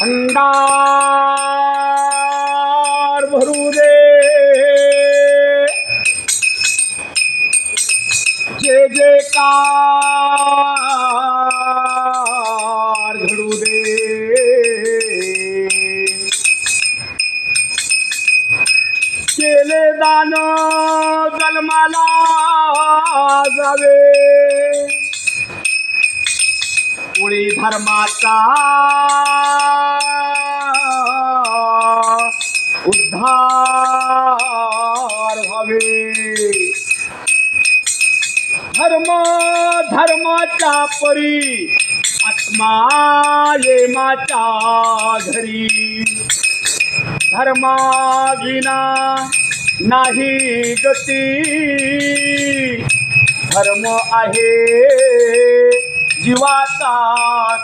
भंडार भरू दे. जे जे कार घडू दे. केले दान गलमाला जावे. कोळी धर्माचा उद्धार व्हावे. धर्म धर्माच्या परी आत्मा येमाच्या घरी. धर्माविना नाही गती. धर्म आहे जीवाचा